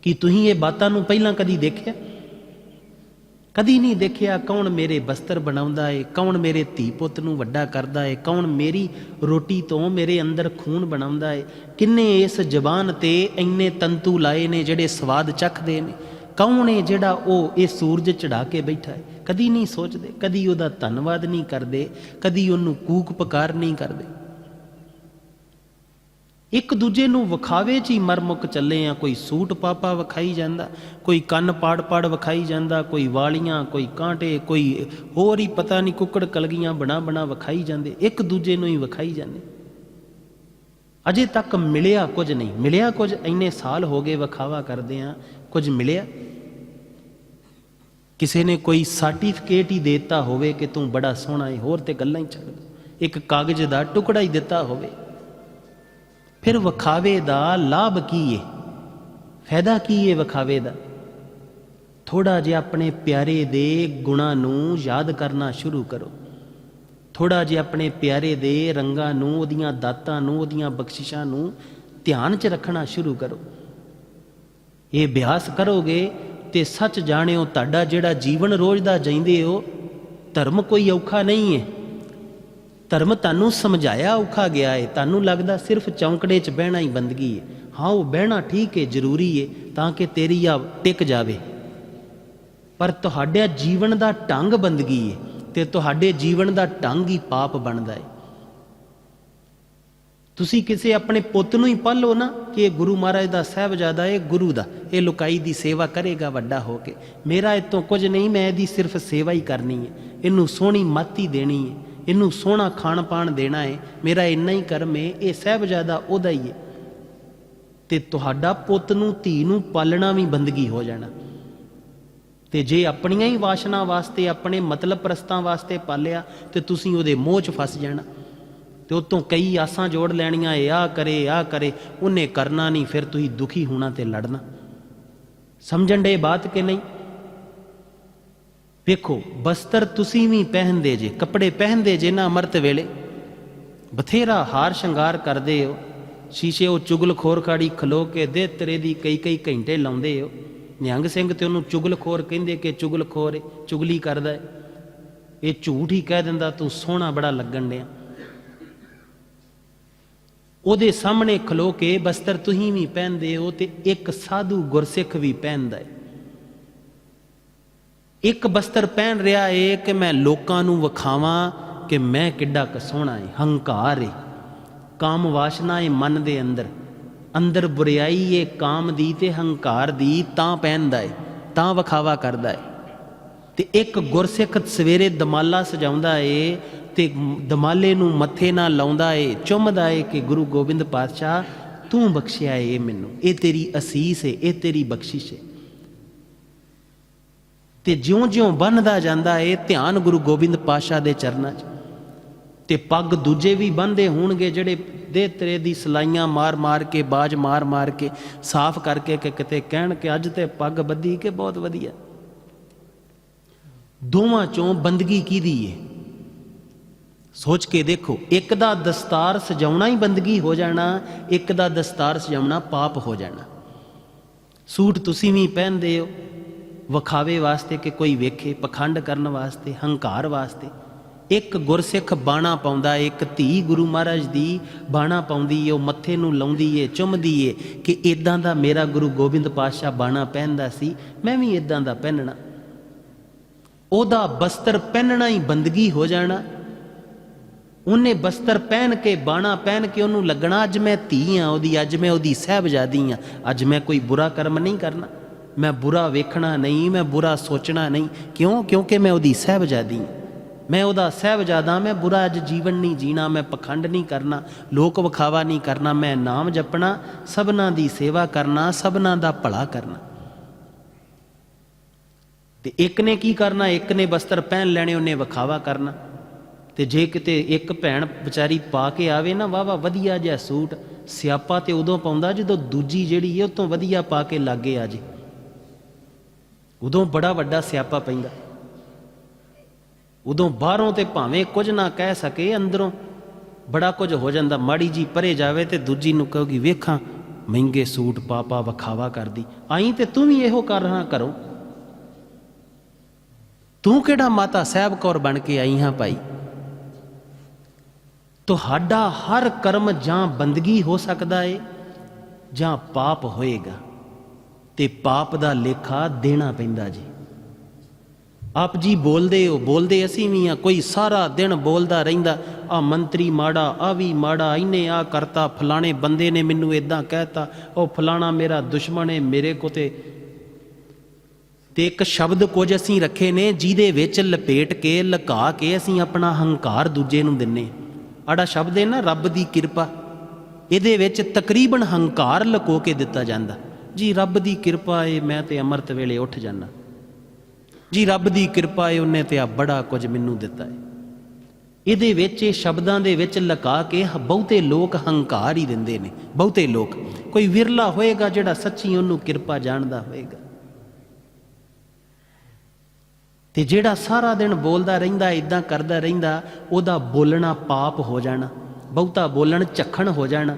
ਕਿ ਤੁਸੀਂ ਇਹ ਬਾਤਾਂ ਨੂੰ ਪਹਿਲਾਂ ਕਦੀ ਦੇਖਿਆ? ਕਦੀ ਨਹੀਂ ਦੇਖਿਆ ਕੌਣ ਮੇਰੇ ਬਸਤਰ ਬਣਾਉਂਦਾ ਏ, ਕੌਣ ਮੇਰੇ ਧੀ ਪੁੱਤ ਨੂੰ ਵੱਡਾ ਕਰਦਾ ਏ, ਕੌਣ ਮੇਰੀ ਰੋਟੀ ਤੋਂ ਮੇਰੇ ਅੰਦਰ ਖੂਨ ਬਣਾਉਂਦਾ ਏ। ਕਿੰਨੇ ਇਸ ਜ਼ਬਾਨ ਤੇ ਇੰਨੇ ਤੰਤੂ ਲਾਏ ਨੇ ਜਿਹੜੇ ਸਵਾਦ ਚੱਖਦੇ ਨੇ? ਕੌਣ ਏ ਜਿਹੜਾ ਉਹ ਇਹ ਸੂਰਜ ਚੜਾ ਕੇ ਬੈਠਾ ਹੈ ਕਦੀ ਨਹੀਂ ਸੋਚਦੇ, ਕਦੀ ਉਹਦਾ ਧੰਨਵਾਦ ਨਹੀਂ ਕਰਦੇ, ਕਦੀ ਉਹਨੂੰ ਕੂਕ ਪਕਾਰ ਨਹੀਂ ਕਰਦੇ। ਇੱਕ ਦੂਜੇ ਨੂੰ ਵਿਖਾਵੇ 'ਚ ਹੀ ਮਰਮੁੱਕ ਚੱਲੇ ਆ। ਕੋਈ ਸੂਟ ਪਾਪਾ ਵਿਖਾਈ ਜਾਂਦਾ, ਕੋਈ ਕੰਨ ਪਾੜ ਪਾੜ ਵਿਖਾਈ ਜਾਂਦਾ, ਕੋਈ ਵਾਲੀਆਂ, ਕੋਈ ਕਾਂਟੇ, ਕੋਈ ਹੋਰ ਹੀ ਪਤਾ ਨਹੀਂ ਕੁੱਕੜ ਕਲਗੀਆਂ ਬਣਾ ਬਣਾ ਵਿਖਾਈ ਜਾਂਦੇ, ਇੱਕ ਦੂਜੇ ਨੂੰ ਹੀ ਵਿਖਾਈ ਜਾਂਦੇ। ਅਜੇ ਤੱਕ ਮਿਲਿਆ ਕੁਝ ਨਹੀਂ, ਮਿਲਿਆ ਕੁਝ, ਇੰਨੇ ਸਾਲ ਹੋ ਗਏ ਵਿਖਾਵਾ ਕਰਦੇ ਆ, ਕੁਝ ਮਿਲਿਆ। ਕਿਸੇ ਨੇ ਕੋਈ ਸਰਟੀਫਿਕੇਟ ਹੀ ਦਿੱਤਾ ਹੋਵੇ ਕਿ ਤੂੰ ਬੜਾ ਸੋਹਣਾ ਹੈ ਹੋਰ ਤੇ ਗੱਲਾਂ ਹੀ ਛੱਡ ਇੱਕ ਕਾਗਜ਼ ਦਾ ਟੁਕੜਾ ਹੀ ਦਿੱਤਾ ਹੋਵੇ। ਫਿਰ ਵਿਖਾਵੇ ਦਾ ਲਾਭ ਕੀ ਹੈ ਫਾਇਦਾ ਕੀ ਹੈ ਵਿਖਾਵੇ ਦਾ? ਥੋੜਾ ਜਿਹਾ ਆਪਣੇ ਪਿਆਰੇ ਦੇ ਗੁਣਾਂ ਨੂੰ ਯਾਦ ਕਰਨਾ ਸ਼ੁਰੂ ਕਰੋ। ਥੋੜਾ ਜਿਹਾ ਆਪਣੇ ਪਿਆਰੇ ਦੇ ਰੰਗਾਂ ਨੂੰ, ਉਹਦੀਆਂ ਦਾਤਾਂ ਨੂੰ, ਉਹਦੀਆਂ ਬਖਸ਼ਿਸ਼ਾਂ ਨੂੰ ਧਿਆਨ 'ਚ ਰੱਖਣਾ ਸ਼ੁਰੂ ਕਰੋ। ਇਹ ਅਭਿਆਸ ਕਰੋਗੇ ਤੇ ਸੱਚ ਜਾਣਿਓ, ਤੁਹਾਡਾ ਜਿਹੜਾ ਜੀਵਨ ਰੋਜ਼ ਦਾ ਜੀਂਦੇ ਹੋ, ਧਰਮ ਕੋਈ ਔਖਾ ਨਹੀਂ ਹੈ ਧਰਮ ਤੁਹਾਨੂੰ ਸਮਝਾਇਆ ਔਖਾ ਗਿਆ ਹੈ ਤੁਹਾਨੂੰ ਲੱਗਦਾ ਸਿਰਫ ਚੌਂਕੜੇ 'ਚ ਬਹਿਣਾ ਹੀ ਬੰਦਗੀ ਹੈ ਹਾਂ, ਉਹ ਬਹਿਣਾ ਠੀਕ ਹੈ ਜ਼ਰੂਰੀ ਹੈ ਤਾਂ ਕਿ ਤੇਰੀ ਆ ਟਿਕ ਜਾਵੇ। ਪਰ ਤੁਹਾਡੇ ਜੀਵਨ ਦਾ ਢੰਗ ਬੰਦਗੀ ਹੈ ਤੇ ਤੁਹਾਡੇ ਜੀਵਨ ਦਾ ਢੰਗ ਹੀ ਪਾਪ ਬਣਦਾ ਹੈ ਤੁਸੀਂ ਕਿਸੇ ਆਪਣੇ ਪੁੱਤ ਨੂੰ ਹੀ ਪਾਲੋ ਨਾ ਕਿ ਇਹ ਗੁਰੂ ਮਹਾਰਾਜ ਦਾ ਸਹਿਬਜ਼ਾਦਾ ਹੈ ਗੁਰੂ ਦਾ। ਇਹ ਲੁਕਾਈ ਦੀ ਸੇਵਾ ਕਰੇਗਾ ਵੱਡਾ ਹੋ ਕੇ। ਮੇਰਾ ਇਹ ਕੁਝ ਨਹੀਂ, ਮੈਂ ਇਹਦੀ ਸਿਰਫ ਸੇਵਾ ਹੀ ਕਰਨੀ ਹੈ ਇਹਨੂੰ ਸੋਹਣੀ ਮਾਤੀ ਦੇਣੀ ਹੈ ਇਹਨੂੰ ਸੋਹਣਾ ਖਾਣ ਪਾਣ ਦੇਣਾ ਹੈ ਮੇਰਾ ਇੰਨਾ ਹੀ ਕਰਮ ਹੈ ਇਹ ਸਹਿਬਜ਼ਾਦਾ ਉਹਦਾ ਹੀ ਹੈ ਤੇ ਤੁਹਾਡਾ ਪੁੱਤ ਨੂੰ, ਧੀ ਨੂੰ ਪਾਲਣਾ ਵੀ ਬੰਦਗੀ ਹੋ ਜਾਣਾ। ਤੇ ਜੇ ਆਪਣੀਆਂ ਹੀ ਵਾਸ਼ਨਾ ਵਾਸਤੇ, ਆਪਣੇ ਮਤਲਬ ਪ੍ਰਸਤਾਂ ਵਾਸਤੇ ਪਾਲਿਆ, ਤੇ ਤੁਸੀਂ ਉਹਦੇ ਮੋਹ 'ਚ ਫਸ ਜਾਣਾ। ਤੇ ਉਤੋਂ ਕਈ ਆਸਾਂ ਜੋੜ ਲੈਣੀਆਂ ਇਹ ਆ ਕਰੇ ਆ ਕਰੇ, ਉਹਨੇ ਕਰਨਾ ਨਹੀਂ, ਫਿਰ ਤੁਸੀਂ ਦੁਖੀ ਹੋਣਾ ਤੇ ਲੜਨਾ। ਸਮਝਣ ਦੇ ਬਾਤ ਕਿ ਨਹੀਂ? ਵੇਖੋ, ਬਸਤਰ ਤੁਸੀਂ ਵੀ ਪਹਿਨਦੇ ਜੇ, ਕੱਪੜੇ ਪਹਿਨਦੇ ਜੇ ਨਾ ਅਮਰਤ ਵੇਲੇ। ਬਥੇਰਾ ਹਾਰ ਸ਼ਿੰਗਾਰ ਕਰਦੇ ਹੋ। ਸ਼ੀਸ਼ੇ ਉਹ ਚੁਗਲਖੋਰ ਖਾੜੀ ਖਲੋ ਕੇ ਦੇ ਤਰੇ ਦੀ ਕਈ ਕਈ ਘੰਟੇ ਲਾਉਂਦੇ ਹੋ। ਨਿਹੰਗ ਸਿੰਘ ਤੇ ਉਹਨੂੰ ਚੁਗਲਖੋਰ ਕਹਿੰਦੇ ਕਿ ਚੁਗਲਖੋਰ ਏ, ਚੁਗਲੀ ਕਰਦਾ ਹੈ ਇਹ ਝੂਠ ਹੀ ਕਹਿ ਦਿੰਦਾ, ਤੂੰ ਸੋਹਣਾ ਬੜਾ ਲੱਗਣ ਡਿਆ। ਉਹਦੇ ਸਾਹਮਣੇ ਖਲੋ ਕੇ ਬਸਤਰ ਤੁਸੀਂ ਵੀ ਪਹਿਨਦੇ ਹੋ ਤੇ ਇੱਕ ਸਾਧੂ ਗੁਰਸਿੱਖ ਵੀ ਪਹਿਨਦਾ ਏ। ਇੱਕ ਬਸਤਰ ਪਹਿਨ ਰਿਹਾ ਏ ਕਿ ਮੈਂ ਲੋਕਾਂ ਨੂੰ ਵਿਖਾਵਾਂ ਕਿ ਮੈਂ ਕਿੱਡਾ ਕ ਸੋਹਣਾ ਏ, ਹੰਕਾਰ ਏ। ਕਾਮ ਵਾਸ਼ਨਾ ਏ ਮਨ ਦੇ ਅੰਦਰ। ਅੰਦਰ ਬੁਰੀਾਈ ਏ, ਕਾਮ ਦੀ ਤੇ ਹੰਕਾਰ ਦੀ, ਤਾਂ ਪਹਿਨਦਾ ਏ, ਤਾਂ ਵਿਖਾਵਾ ਕਰਦਾ ਏ। ਤੇ ਇੱਕ ਗੁਰਸਿੱਖ ਸਵੇਰੇ ਦਮਾਲਾ ਸਜਾਉਂਦਾ ਏ ਤੇ ਦਮਾਲੇ ਨੂੰ ਮੱਥੇ ਨਾਲ ਲਾਉਂਦਾ ਏ, ਚੁੰਮਦਾ ਏ ਕਿ ਗੁਰੂ ਗੋਬਿੰਦ ਪਾਤਸ਼ਾਹ ਤੂੰ ਬਖਸ਼ਿਆ ਏ ਮੈਨੂੰ। ਇਹ ਤੇਰੀ ਅਸੀਸ ਏ, ਇਹ ਤੇਰੀ ਬਖਸ਼ਿਸ਼ ਏ। ਤੇ ਜਿਉਂ-ਜਿਉਂ ਬੰਨਦਾ ਜਾਂਦਾ ਏ ਧਿਆਨ ਗੁਰੂ ਗੋਬਿੰਦ ਪਾਤਸ਼ਾਹ ਦੇ ਚਰਨਾਂ 'ਚ। ਤੇ ਪੱਗ ਦੂਜੇ ਵੀ ਬੰਦੇ ਹੋਣਗੇ ਜਿਹੜੇ ਦੇ ਤਰੇ ਦੀ ਸਲਾਈਆਂ ਮਾਰ-ਮਾਰ ਕੇ, ਬਾਜ ਮਾਰ-ਮਾਰ ਕੇ, ਸਾਫ਼ ਕਰਕੇ ਕਿ ਕਿਤੇ ਕਹਿਣ ਕਿ ਅੱਜ ਤੇ ਪੱਗ ਬੱਧੀ ਕਿ ਬਹੁਤ ਵਧੀਆ। ਦੋਵਾਂ ਚੋਂ ਬੰਦਗੀ ਕੀਦੀ ਏ? ਸੋਚ ਕੇ ਦੇਖੋ, ਇੱਕ ਦਾ ਦਸਤਾਰ ਸਜਾਉਣਾ ਹੀ ਬੰਦਗੀ ਹੋ ਜਾਣਾ, ਇੱਕ ਦਾ ਦਸਤਾਰ ਸਜਾਉਣਾ ਪਾਪ ਹੋ ਜਾਣਾ। ਸੂਟ ਤੁਸੀਂ ਵੀ ਪਹਿਨਦੇ ਹੋ ਵਿਖਾਵੇ ਵਾਸਤੇ ਕਿ ਕੋਈ ਵੇਖੇ, ਪਖੰਡ ਕਰਨ ਵਾਸਤੇ, ਹੰਕਾਰ ਵਾਸਤੇ। ਇੱਕ ਗੁਰਸਿੱਖ ਬਾਣਾ ਪਾਉਂਦਾ ਇੱਕ ਧੀ ਗੁਰੂ ਮਹਾਰਾਜ ਦੀ ਬਾਣਾ ਪਾਉਂਦੀ ਏ, ਉਹ ਮੱਥੇ ਨੂੰ ਲਾਉਂਦੀ ਏ, ਚੁੰਮਦੀ ਏ ਕਿ ਇਦਾਂ ਦਾ ਮੇਰਾ ਗੁਰੂ ਗੋਬਿੰਦ ਪਾਤਸ਼ਾਹ ਬਾਣਾ ਪਹਿਨਦਾ ਸੀ, ਮੈਂ ਵੀ ਇਦਾਂ ਦਾ ਪਹਿਨਣਾ। ਉਹਦਾ ਬਸਤਰ ਪਹਿਨਣਾ ਹੀ ਬੰਦਗੀ ਹੋ ਜਾਣਾ। ਉਹਨੇ ਬਸਤਰ ਪਹਿਨ ਕੇ, ਬਾਣਾ ਪਹਿਨ ਕੇ ਉਹਨੂੰ ਲੱਗਣਾ, ਅੱਜ ਮੈਂ ਧੀ ਆ, ਉਹਦੀ, ਅੱਜ ਮੈਂ ਉਹਦੀ ਸਹਿਬਜ਼ਾਦੀ ਆ, ਅੱਜ ਮੈਂ ਕੋਈ ਬੁਰਾ ਕਰਮ ਨਹੀਂ ਕਰਨਾ। ਮੈਂ ਬੁਰਾ ਵੇਖਣਾ ਨਹੀਂ, ਮੈਂ ਬੁਰਾ ਸੋਚਣਾ ਨਹੀਂ। ਕਿਉਂ? ਕਿਉਂਕਿ ਮੈਂ ਉਹਦੀ ਸਹਿਬਜ਼ਾਦੀ ਮੈਂ ਉਹਦਾ ਸਹਿਬਜ਼ਾਦਾ ਮੈਂ ਬੁਰਾ ਅੱਜ ਜੀਵਨ ਨਹੀਂ ਜੀਣਾ, ਮੈਂ ਪਖੰਡ ਨਹੀਂ ਕਰਨਾ, ਲੋਕ ਵਿਖਾਵਾ ਨਹੀਂ ਕਰਨਾ, ਮੈਂ ਨਾਮ ਜਪਣਾ, ਸਭਨਾਂ ਦੀ ਸੇਵਾ ਕਰਨਾ, ਸਭਨਾਂ ਦਾ ਭਲਾ ਕਰਨਾ। ਤੇ ਇੱਕ ਨੇ ਕੀ ਕਰਨਾ? ਇੱਕ ਨੇ ਬਸਤਰ ਪਹਿਨ ਲੈਣੇ, ਉਹਨੇ ਵਿਖਾਵਾ ਕਰਨਾ। ਤੇ ਜੇ ਕਿਤੇ ਇੱਕ ਭੈਣ ਵਿਚਾਰੀ ਪਾ ਕੇ ਆਵੇ ਨਾ ਵਾਵਾ ਵਧੀਆ ਜਿਹਾ ਸੂਟ, ਸਿਆਪਾ ਤੇ ਉਦੋਂ ਪਾਉਂਦਾ ਜਦੋਂ ਦੂਜੀ ਜਿਹੜੀ ਹੈ, ਉਹ ਤੋਂ ਵਧੀਆ ਪਾ ਕੇ ਲਾਗੇ ਆ ਜੇ। ਉਦੋਂ ਬੜਾ ਵੱਡਾ ਸਿਆਪਾ ਪੈਂਦਾ। ਉਦੋਂ ਬਾਹਰੋਂ ਤੇ ਭਾਵੇਂ ਕੁਝ ਨਾ ਕਹਿ ਸਕੇ, ਅੰਦਰੋਂ ਬੜਾ ਕੁਝ ਹੋ ਜਾਂਦਾ। ਮਾੜੀ ਜੀ ਪਰੇ ਜਾਵੇ ਤੇ ਦੂਜੀ ਨੂੰ ਕਹੋਗੀ, ਵੇਖਾਂ, ਮਹਿੰਗੇ ਸੂਟ ਪਾਪਾ ਪਾ ਵਿਖਾਵਾ ਕਰਦੀ। ਆਈ ਤੇ ਤੂੰ ਵੀ ਇਹੋ ਕਰ ਰਹਾ ਕਰੋ। ਤੂੰ ਕਿਹੜਾ ਮਾਤਾ ਸਾਹਿਬ ਕੌਰ ਬਣ ਕੇ ਆਈ ਹਾਂ ਭਾਈ? ਤੁਹਾਡਾ ਹਰ ਕਰਮ ਜਾਂ ਬੰਦਗੀ ਹੋ ਸਕਦਾ ਏ ਜਾਂ ਪਾਪ ਹੋਏਗਾ। ਤੇ ਪਾਪ ਦਾ ਲੇਖਾ ਦੇਣਾ ਪੈਂਦਾ ਜੀ। ਆਪ ਜੀ ਬੋਲਦੇ ਹੋ, ਬੋਲਦੇ ਅਸੀਂ ਵੀ ਆ ਕੋਈ ਸਾਰਾ ਦਿਨ ਬੋਲਦਾ ਰਹਿੰਦਾ, ਆ ਮੰਤਰੀ ਮਾੜਾ, ਆ ਵੀ ਮਾੜਾ ਇਹਨੇ ਆ ਕਰਤਾ, ਫਲਾਣੇ ਬੰਦੇ ਨੇ ਮੈਨੂੰ ਇਦਾਂ ਕਹਿਤਾ, ਉਹ ਫਲਾਣਾ ਮੇਰਾ ਦੁਸ਼ਮਣ ਹੈ, ਮੇਰੇ ਕੋ ਤੇ ਤੇ ਇੱਕ ਸ਼ਬਦ ਕੁਝ ਅਸੀਂ ਰੱਖੇ ਨੇ, ਜਿਹਦੇ ਵਿੱਚ ਲਪੇਟ ਕੇ, ਲਕਾ ਕੇ ਅਸੀਂ ਆਪਣਾ ਹੰਕਾਰ ਦੂਜੇ ਨੂੰ ਦਿੰਨੇ ਆੜਾ ਸ਼ਬਦ ਹੈ ਨਾ, ਰੱਬ ਦੀ ਕਿਰਪਾ। ਇਹਦੇ ਵਿੱਚ ਤਕਰੀਬਨ ਹੰਕਾਰ ਲੁਕੋ ਕੇ ਦਿੱਤਾ ਜਾਂਦਾ। ਜੀ ਰੱਬ ਦੀ ਕਿਰਪਾ ਏ, ਮੈਂ ਤੇ ਅੰਮ੍ਰਿਤ ਵੇਲੇ ਉੱਠ ਜਾਣਾ ਜੀ ਰੱਬ ਦੀ ਕਿਰਪਾ ਏ, ਉਹਨੇ ਤੇ ਆ ਬੜਾ ਕੁਝ ਮੈਨੂੰ ਦਿੱਤਾ ਏ। ਇਹਦੇ ਵਿੱਚ, ਇਹ ਸ਼ਬਦਾਂ ਦੇ ਵਿੱਚ ਲੁਕਾ ਕੇ ਬਹੁਤੇ ਲੋਕ ਹੰਕਾਰ ਹੀ ਦਿੰਦੇ ਨੇ, ਬਹੁਤੇ ਲੋਕ। ਕੋਈ ਵਿਰਲਾ ਹੋਏਗਾ ਜਿਹੜਾ ਸੱਚੀ ਉਹਨੂੰ ਕਿਰਪਾ ਜਾਣਦਾ ਹੋਏਗਾ। ਤੇ ਜਿਹੜਾ ਸਾਰਾ ਦਿਨ ਬੋਲਦਾ ਰਹਿੰਦਾ ਇਦਾਂ ਕਰਦਾ ਰਹਿੰਦਾ, ਉਹਦਾ ਬੋਲਣਾ ਪਾਪ ਹੋ ਜਾਣਾ, ਬਹੁਤਾ ਬੋਲਣ ਝੱਖਣ ਹੋ ਜਾਣਾ।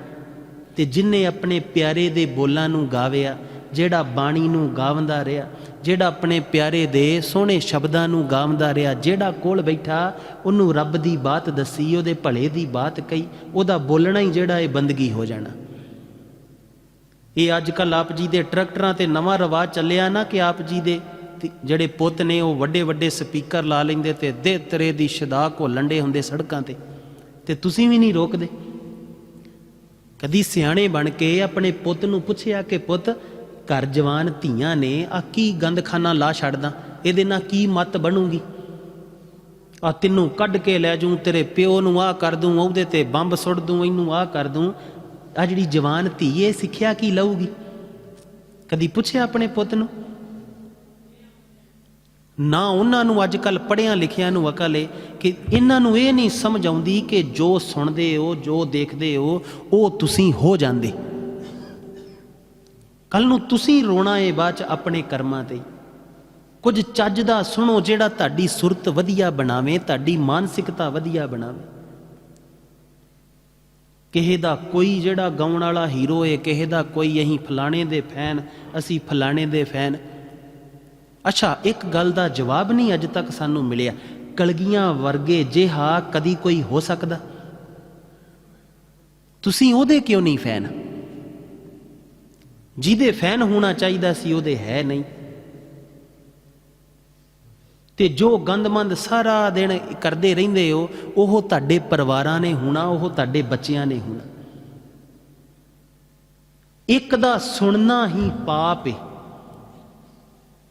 ਤੇ ਜਿਨਨੇ ਆਪਣੇ ਪਿਆਰੇ ਦੇ ਬੋਲਾਂ ਨੂੰ ਗਾਵਿਆ, ਜਿਹੜਾ ਬਾਣੀ ਨੂੰ ਗਾਵੰਦਾ ਰਿਹਾ, ਜਿਹੜਾ ਆਪਣੇ ਪਿਆਰੇ ਦੇ ਸੋਹਣੇ ਸ਼ਬਦਾਂ ਨੂੰ ਗਾਵੰਦਾ ਰਿਹਾ, ਜਿਹੜਾ ਕੋਲ ਬੈਠਾ, ਉਹਨੂੰ ਰੱਬ ਦੀ ਬਾਤ ਦੱਸੀ, ਉਹਦੇ ਭਲੇ ਦੀ ਬਾਤ ਕਹੀ, ਉਹਦਾ ਬੋਲਣਾ ਹੀ ਜਿਹੜਾ ਇਹ ਬੰਦਗੀ ਹੋ ਜਾਣਾ। ਇਹ ਅੱਜ ਕੱਲ ਆਪ ਜੀ ਦੇ ਟਰੈਕਟਰਾਂ ਤੇ ਨਵਾਂ ਰਿਵਾਜ ਚੱਲਿਆ ਨਾ ਕਿ ਆਪ ਜੀ ਦੇ ਤੇ ਜਿਹੜੇ ਪੁੱਤ ਨੇ, ਉਹ ਵੱਡੇ ਵੱਡੇ ਸਪੀਕਰ ਲਾ ਲੈਂਦੇ ਤੇ ਦੇ ਤਰੇ ਦੀ ਸ਼ਦਾ ਕੋ ਲੰਡੇ ਹੁੰਦੇ ਸੜਕਾਂ ਤੇ। ਤੇ ਤੁਸੀਂ ਵੀ ਨਹੀਂ ਰੋਕਦੇ। ਕਦੀ ਸਿਆਣੇ ਬਣ ਕੇ ਆਪਣੇ ਪੁੱਤ ਨੂੰ ਪੁੱਛਿਆ ਕਿ ਪੁੱਤ, ਘਰ ਜਵਾਨ ਧੀਆਂ ਨੇ ਆ ਕੀ ਗੰਦਖਾਨਾ ਲਾ ਛੱਡਦਾ? ਇਹਦੇ ਨਾਲ ਕੀ ਮੱਤ ਬਣੂਗੀ? ਆ ਤੈਨੂੰ ਕੱਢ ਕੇ ਲੈ ਜੂ ਤੇਰੇ ਪਿਓ ਨੂੰ ਆ ਕਰ ਦੂੰ, ਉਹਦੇ ਤੇ ਬੰਬ ਸੁੱਟ ਦੂੰ, ਇਹਨੂੰ ਆ ਕਰ ਦੂੰ। ਆ ਜਿਹੜੀ ਜਵਾਨ ਧੀ, ਇਹ ਸਿੱਖਿਆ ਕੀ ਲਊਗੀ? ਕਦੀ ਪੁੱਛਿਆ ਆਪਣੇ ਪੁੱਤ ਨੂੰ? ਨਾ ਉਹਨਾਂ ਨੂੰ ਅੱਜ ਕੱਲ ਪੜਿਆਂ ਲਿਖਿਆਂ ਨੂੰ ਅਕਲ ਏ ਕਿ ਇਹਨਾਂ ਨੂੰ ਇਹ ਨਹੀਂ ਸਮਝ ਆਉਂਦੀ ਕਿ ਜੋ ਸੁਣਦੇ ਹੋ, ਜੋ ਦੇਖਦੇ ਹੋ, ਉਹ ਤੁਸੀਂ ਹੋ ਜਾਂਦੇ। ਕੱਲ ਨੂੰ ਤੁਸੀਂ ਰੋਣਾ ਏ ਬਾਅਦ ਚ ਆਪਣੇ ਕਰਮਾਂ ਤੇ। ਕੁਝ ਚੱਜ ਦਾ ਸੁਣੋ ਜਿਹੜਾ ਤੁਹਾਡੀ ਸੁਰਤ ਵਧੀਆ ਬਣਾਵੇ, ਤੁਹਾਡੀ ਮਾਨਸਿਕਤਾ ਵਧੀਆ ਬਣਾਵੇ। ਕਿਸੇ ਦਾ ਕੋਈ ਜਿਹੜਾ ਗਾਉਣ ਵਾਲਾ ਹੀਰੋ ਏ, ਕਿਸੇ ਦਾ ਕੋਈ ਅਹੀਂ ਫਲਾਣੇ ਦੇ ਫੈਨ, ਅਸੀਂ ਫਲਾਣੇ ਦੇ ਫੈਨ। ਅੱਛਾ, ਇੱਕ ਗੱਲ ਦਾ ਜਵਾਬ ਨਹੀਂ ਅੱਜ ਤੱਕ ਸਾਨੂੰ ਮਿਲਿਆ। ਕਲਗੀਆਂ ਵਰਗੇ ਜਿਹਾ ਕਦੀ ਕੋਈ ਹੋ ਸਕਦਾ? ਤੁਸੀਂ ਉਹਦੇ ਕਿਉਂ ਨਹੀਂ ਫੈਨ? ਜਿਹਦੇ ਫੈਨ ਹੋਣਾ ਚਾਹੀਦਾ ਸੀ, ਉਹਦੇ ਹੈ ਨਹੀਂ। ਤੇ ਜੋ ਗੰਦਮੰਦ ਸਾਰਾ ਦਿਨ ਕਰਦੇ ਰਹਿੰਦੇ ਹੋ, ਉਹ ਤੁਹਾਡੇ ਪਰਿਵਾਰਾਂ ਨੇ ਹੋਣਾ, ਉਹ ਤੁਹਾਡੇ ਬੱਚਿਆਂ ਨੇ ਹੋਣਾ। ਇੱਕ ਦਾ ਸੁਣਨਾ ਹੀ ਪਾਪ ਹੈ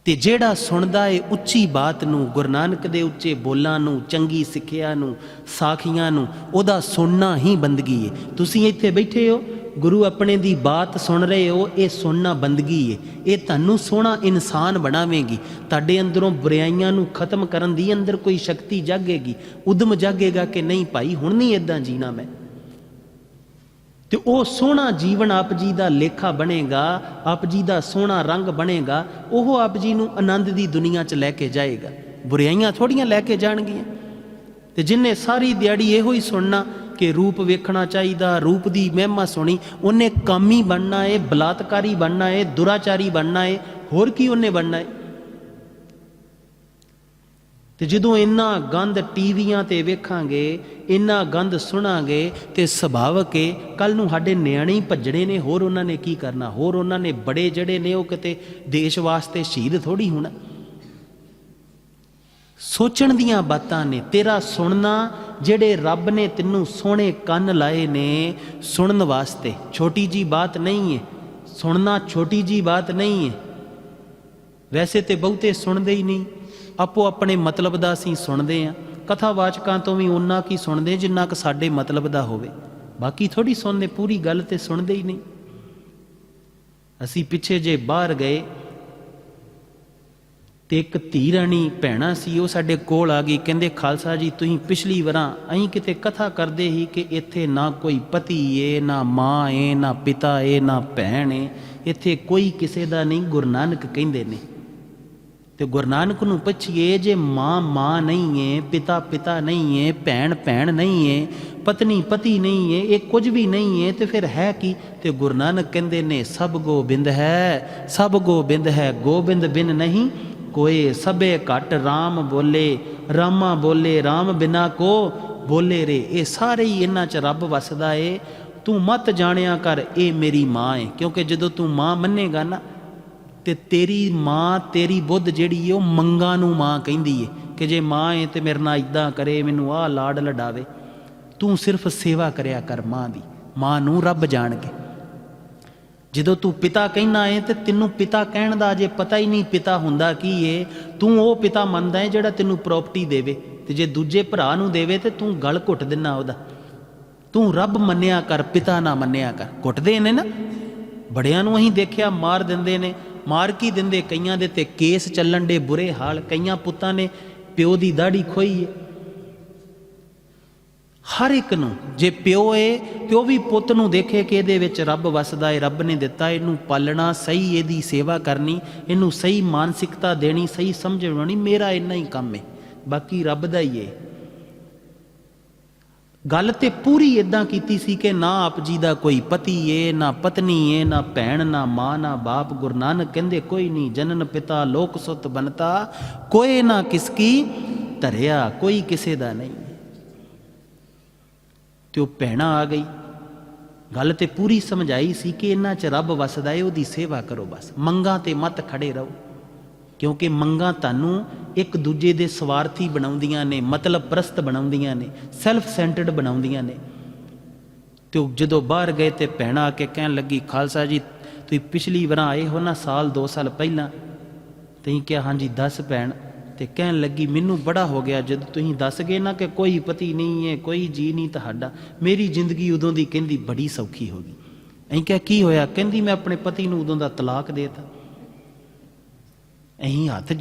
ਤੇ ਜਿਹੜਾ ਸੁਣਦਾ ਏ ਉੱਚੀ ਬਾਤ ਨੂੰ, ਗੁਰੂ ਨਾਨਕ ਦੇ ਉੱਚੇ ਬੋਲਾਂ ਨੂੰ, ਚੰਗੀ ਸਿੱਖਿਆ ਨੂੰ, ਸਾਖੀਆਂ ਨੂੰ, ਉਹਦਾ ਸੁਣਨਾ ਹੀ ਬੰਦਗੀ ਏ। ਤੁਸੀਂ ਇੱਥੇ ਬੈਠੇ ਹੋ, ਗੁਰੂ ਆਪਣੇ ਦੀ ਬਾਤ ਸੁਣ ਰਹੇ ਹੋ, ਇਹ ਸੁਣਨਾ ਬੰਦਗੀ ਏ। ਇਹ ਤੁਹਾਨੂੰ ਸੋਹਣਾ ਇਨਸਾਨ ਬਣਾਵੇਗੀ। ਤੁਹਾਡੇ ਅੰਦਰੋਂ ਬੁਰਾਈਆਂ ਨੂੰ ਖਤਮ ਕਰਨ ਦੀ ਅੰਦਰ ਕੋਈ ਸ਼ਕਤੀ ਜਾਗੇਗੀ। ਉਦਮ ਜਾਗੇਗਾ ਕਿ ਨਹੀਂ ਭਾਈ, ਹੁਣ ਨਹੀਂ ਇਦਾਂ ਜੀਣਾ ਮੈਂ। ਤੇ ਉਹ ਸੋਹਣਾ ਜੀਵਨ ਆਪ ਜੀ ਦਾ ਲੇਖਾ ਬਣੇਗਾ, ਆਪ ਜੀ ਦਾ ਸੋਹਣਾ ਰੰਗ ਬਣੇਗਾ, ਉਹ ਆਪ ਜੀ ਨੂੰ ਆਨੰਦ ਦੀ ਦੁਨੀਆ 'ਚ ਲੈ ਕੇ ਜਾਏਗਾ। ਬੁਰਾਈਆਂ ਥੋੜੀਆਂ ਲੈ ਕੇ ਜਾਣਗੀਆਂ। ਤੇ ਜਿਨੇ ਸਾਰੀ ਦਿਹਾੜੀ ਇਹੋ ਹੀ ਸੁਣਨਾ ਕਿ ਰੂਪ ਵੇਖਣਾ ਚਾਹੀਦਾ, ਰੂਪ ਦੀ ਮਹਿਮਾ ਸੁਣੀ, ਉਹਨੇ ਕਾਮੀ ਬਣਨਾ ਏ, ਬਲਾਤਕਾਰੀ ਬਣਨਾ ਏ, ਦੁਰਾਚਾਰੀ ਬਣਨਾ ਏ, ਹੋਰ ਕੀ ਉਹਨੇ ਬਣਨਾ ਏ? ਤੇ ਜਦੋਂ ਇੰਨਾ ਗੰਦ ਟੀਵੀਆਂ ਤੇ ਵੇਖਾਂਗੇ, ਇੰਨਾ ਗੰਦ ਸੁਣਾਂਗੇ, ਤੇ ਸੁਭਾਵਕ ਏ ਕੱਲ ਨੂੰ ਸਾਡੇ ਨਿਆਣੇ ਹੀ ਭੱਜਣੇ ਨੇ, ਹੋਰ ਉਹਨਾਂ ਨੇ ਕੀ ਕਰਨਾ? ਹੋਰ ਉਹਨਾਂ ਨੇ ਬੜੇ ਜਿਹੜੇ ਨੇ ਉਹ ਕਿਤੇ ਦੇਸ਼ ਵਾਸਤੇ ਸ਼ਹੀਦ ਥੋੜੀ ਹੋਣਾ। ਸੋਚਣ ਦੀਆਂ ਬਾਤਾਂ ਨੇ, ਤੇਰਾ ਸੁਣਨਾ ਜਿਹੜੇ ਰੱਬ ਨੇ ਤੈਨੂੰ ਸੋਹਣੇ ਕੰਨ ਲਾਏ ਨੇ, ਸੁਣਨ ਵਾਸਤੇ। ਛੋਟੀ ਜੀ ਬਾਤ ਨਹੀਂ ਹੈ ਸੁਣਨਾ ਛੋਟੀ ਜੀ ਬਾਤ ਨਹੀਂ ਹੈ ਵੈਸੇ ਤੇ ਬਹੁਤੇ ਸੁਣਦੇ ਹੀ ਨਹੀਂ। ਆਪੋ ਆਪਣੇ ਮਤਲਬ ਦਾ ਅਸੀਂ ਸੁਣਦੇ ਆ। ਕਥਾਵਾਚਕਾਂ ਤੋਂ ਵੀ ਉਹਨਾਂ ਕੀ ਸੁਣਦੇ ਜਿੰਨਾ ਕਿ ਸਾਡੇ ਮਤਲਬ ਦਾ ਹੋਵੇ। ਬਾਕੀ ਥੋੜੀ ਸੁਣਦੇ ਪੂਰੀ ਗੱਲ ਤੇ ਸੁਣਦੇ ਹੀ ਨਹੀਂ। ਅਸੀਂ ਪਿੱਛੇ ਜੇ ਬਾਹਰ ਗਏ ਤੇ ਇੱਕ ਧੀ ਰਾਣੀ ਭੈਣਾ ਸੀ, ਉਹ ਸਾਡੇ ਕੋਲ ਆ ਗਈ। ਕਹਿੰਦੇ, ਖਾਲਸਾ ਜੀ, ਤੁਸੀਂ ਪਿਛਲੀ ਵਾਰਾਂ ਅਹੀਂ ਕਿਤੇ ਕਥਾ ਕਰਦੇ ਹੀ ਕਿ ਇੱਥੇ ਨਾ ਕੋਈ ਪਤੀ ਏ, ਨਾ ਮਾਂ ਏ, ਨਾ ਪਿਤਾ ਏ, ਨਾ ਭੈਣ ਏ। ਇੱਥੇ ਕੋਈ ਕਿਸੇ ਦਾ ਨਹੀਂ, ਗੁਰੂ ਨਾਨਕ ਕਹਿੰਦੇ ਨੇ। ਤੇ ਗੁਰੂ ਨਾਨਕ ਨੂੰ ਪੁੱਛੀਏ ਜੇ ਮਾਂ ਮਾਂ ਨਹੀਂ ਏ, ਪਿਤਾ ਪਿਤਾ ਨਹੀਂ ਏ, ਭੈਣ ਭੈਣ ਨਹੀਂ ਏ, ਪਤਨੀ, ਪਤੀ ਨਹੀਂ ਏ, ਇਹ ਕੁਝ ਵੀ ਨਹੀਂ ਏ, ਤੇ ਫਿਰ ਹੈ ਕੀ? ਤੇ ਗੁਰੂ ਨਾਨਕ ਕਹਿੰਦੇ ਨੇ, ਸਭ ਗੋਬਿੰਦ ਹੈ, ਸਭ ਗੋਬਿੰਦ ਹੈ, ਗੋਬਿੰਦ ਬਿਨ ਨਹੀਂ ਕੋਏ, ਸਭੇ ਘਟ RAM ਬੋਲੇ, ਰਾਮਾ ਬੋਲੇ RAM ਬਿਨਾ ਕੋ ਬੋਲੇ ਰੇ, ਇਹ ਸਾਰੇ ਹੀ ਇਹਨਾਂ ਚ ਰੱਬ ਵਸਦਾ ਏ। ਤੂੰ ਮਤ ਜਾਣਿਆ ਕਰ, ਇਹ ਮੇਰੀ ਮਾਂ ਏ, ਕਿਉਂਕਿ ਜਦੋਂ ਤੂੰ ਮਾਂ ਮੰਨੇਗਾ ਨਾ ਤੇ ਤੇਰੀ ਮਾਂ, ਤੇਰੀ ਬੁੱਧ ਜਿਹੜੀ ਏ, ਉਹ ਮੰਗਾ ਨੂੰ ਮਾਂ ਕਹਿੰਦੀ ਏ, ਕਿ ਜੇ ਮਾਂ ਏ ਤੇ ਮੇਰੇ ਨਾਲ ਇਦਾਂ ਕਰੇ, ਮੈਨੂੰ ਆਹ ਲਾੜ ਲਡਾਵੇ। ਤੂੰ ਸਿਰਫ ਸੇਵਾ ਕਰਿਆ ਕਰ ਮਾਂ ਦੀ, ਮਾਂ ਨੂੰ ਰੱਬ ਜਾਣ ਕੇ ਜਦੋਂ ਤੂੰ ਪਿਤਾ ਕਹਿਣਾ ਏ ਤੇ ਤੈਨੂੰ ਪਿਤਾ ਕਹਿਣ ਦਾ ਜੇ ਪਤਾ ਹੀ ਨਹੀਂ ਪਿਤਾ ਹੁੰਦਾ ਕੀ ਏ, ਤੂੰ ਉਹ ਪਿਤਾ ਮੰਨਦਾ ਏ ਜਿਹੜਾ ਤੈਨੂੰ ਪ੍ਰਾਪਰਟੀ ਦੇਵੇ, ਤੇ ਜੇ ਦੂਜੇ ਭਰਾ ਨੂੰ ਦੇਵੇ ਤੇ ਤੂੰ ਗਲ ਘੁੱਟ ਦਿੰਨਾ ਉਹਦਾ। ਤੂੰ ਰੱਬ ਮੰਨਿਆ ਕਰ, ਪਿਤਾ ਨਾ ਮੰਨਿਆ ਕਰ। ਘੁੱਟਦੇ ਨੇ ਨਾ? ਬੜਿਆਂ ਨੂੰ ਅਸੀਂ ਦੇਖਿਆ, ਮਾਰ ਦਿੰਦੇ ਨੇ। ਮਾਰ ਕੀ ਦਿੰਦੇ, ਕਈਆਂ ਦੇ ਤੇ ਕੇਸ ਚੱਲਣ ਦੇ ਬੁਰੇ ਹਾਲ, ਕਈਆਂ ਪੁੱਤਾਂ ਨੇ ਪਿਓ ਦੀ ਦਾੜੀ ਖੋਈ ਏ। ਹਰ ਇੱਕ ਨੂੰ, ਜੇ ਪਿਓ ਏ, ਤੇ ਉਹ ਵੀ ਪੁੱਤ ਨੂੰ ਦੇਖੇ ਕਿ ਇਹਦੇ ਵਿੱਚ ਰੱਬ ਵਸਦਾ ਏ, ਰੱਬ ਨੇ ਦਿੱਤਾ, ਇਹਨੂੰ ਪਾਲਣਾ ਸਹੀ, ਇਹਦੀ ਸੇਵਾ ਕਰਨੀ, ਇਹਨੂੰ ਸਹੀ ਮਾਨਸਿਕਤਾ ਦੇਣੀ, ਸਹੀ ਸਮਝ ਬਣਾਉਣੀ ਮੇਰਾ ਇੰਨਾ ਹੀ ਕੰਮ ਏ, ਬਾਕੀ ਰੱਬ ਦਾ ਹੀ ਏ। ਗੱਲ ਤੇ ਪੂਰੀ ਇਦਾਂ ਕੀਤੀ ਸੀ ਕਿ ਨਾ ਆਪ ਜੀ ਦਾ ਕੋਈ ਪਤੀ ਏ, ਨਾ ਪਤਨੀ ਏ, ਨਾ ਭੈਣ, ਨਾ ਮਾਂ, ਨਾ ਬਾਪ, ਗੁਰੂ ਨਾਨਕ ਕਹਿੰਦੇ ਕੋਈ ਨਹੀਂ, ਜਨਨ ਪਿਤਾ ਲੋਕ ਸੁਤ ਬਨਤਾ, ਕੋਈ ਨਾ ਕਿਸਕੀ ਧਰਿਆ, ਕੋਈ ਕਿਸੇ ਦਾ ਨਹੀਂ। ਤੇ ਉਹ ਭੈਣਾ ਆ ਗਈ। ਗੱਲ ਤੇ ਪੂਰੀ ਸਮਝਾਈ ਸੀ ਕਿ ਇਹਨਾਂ 'ਚ ਰੱਬ ਵਸਦਾ ਏ, ਉਹਦੀ ਸੇਵਾ ਕਰੋ ਬਸ, ਮੰਗਾ ਤੇ ਮਤ ਖੜੇ ਰਹੋ। ਕਿਉਂਕਿ ਮੰਗਾਂ ਤੁਹਾਨੂੰ ਇੱਕ ਦੂਜੇ ਦੇ ਸਵਾਰਥੀ ਬਣਾਉਂਦੀਆਂ ਨੇ, ਮਤਲਬ ਪ੍ਰਸਤ ਬਣਾਉਂਦੀਆਂ ਨੇ ਸੈਲਫ ਸੈਂਟਰਡ ਬਣਾਉਂਦੀਆਂ ਨੇ। ਤੇ ਉਹ ਜਦੋਂ ਬਾਹਰ ਗਏ ਤੇ ਭੈਣਾ ਆ ਕੇ ਕਹਿਣ ਲੱਗੀ, ਖਾਲਸਾ ਜੀ, ਤੁਸੀਂ ਪਿਛਲੀ ਵਾਰ ਆਏ ਹੋ ਨਾ, ਸਾਲ 2 ਸਾਲ ਪਹਿਲਾਂ? ਤਹੀਂ ਕਿਹਾ, ਹਾਂਜੀ, ਦੱਸ ਭੈਣ। ਤੇ ਕਹਿਣ ਲੱਗੀ, ਮੈਨੂੰ ਬੜਾ ਹੋ ਗਿਆ, ਜਦ ਤੁਸੀਂ ਦੱਸ ਗਏ ਨਾ ਕਿ ਕੋਈ ਪਤੀ ਨਹੀਂ ਹੈ, ਕੋਈ ਜੀ ਨਹੀਂ ਤੁਹਾਡਾ, ਮੇਰੀ ਜ਼ਿੰਦਗੀ ਉਦੋਂ ਦੀ ਕਹਿੰਦੀ ਬੜੀ ਸੌਖੀ ਹੋ ਗਈ। ਅਸੀਂ ਕਿਹਾ, ਕੀ ਹੋਇਆ? ਕਹਿੰਦੀ, ਮੈਂ ਆਪਣੇ ਪਤੀ ਨੂੰ ਉਦੋਂ ਦਾ ਤਲਾਕ ਦੇਤਾ। ਅਸੀਂ ਹੱਥ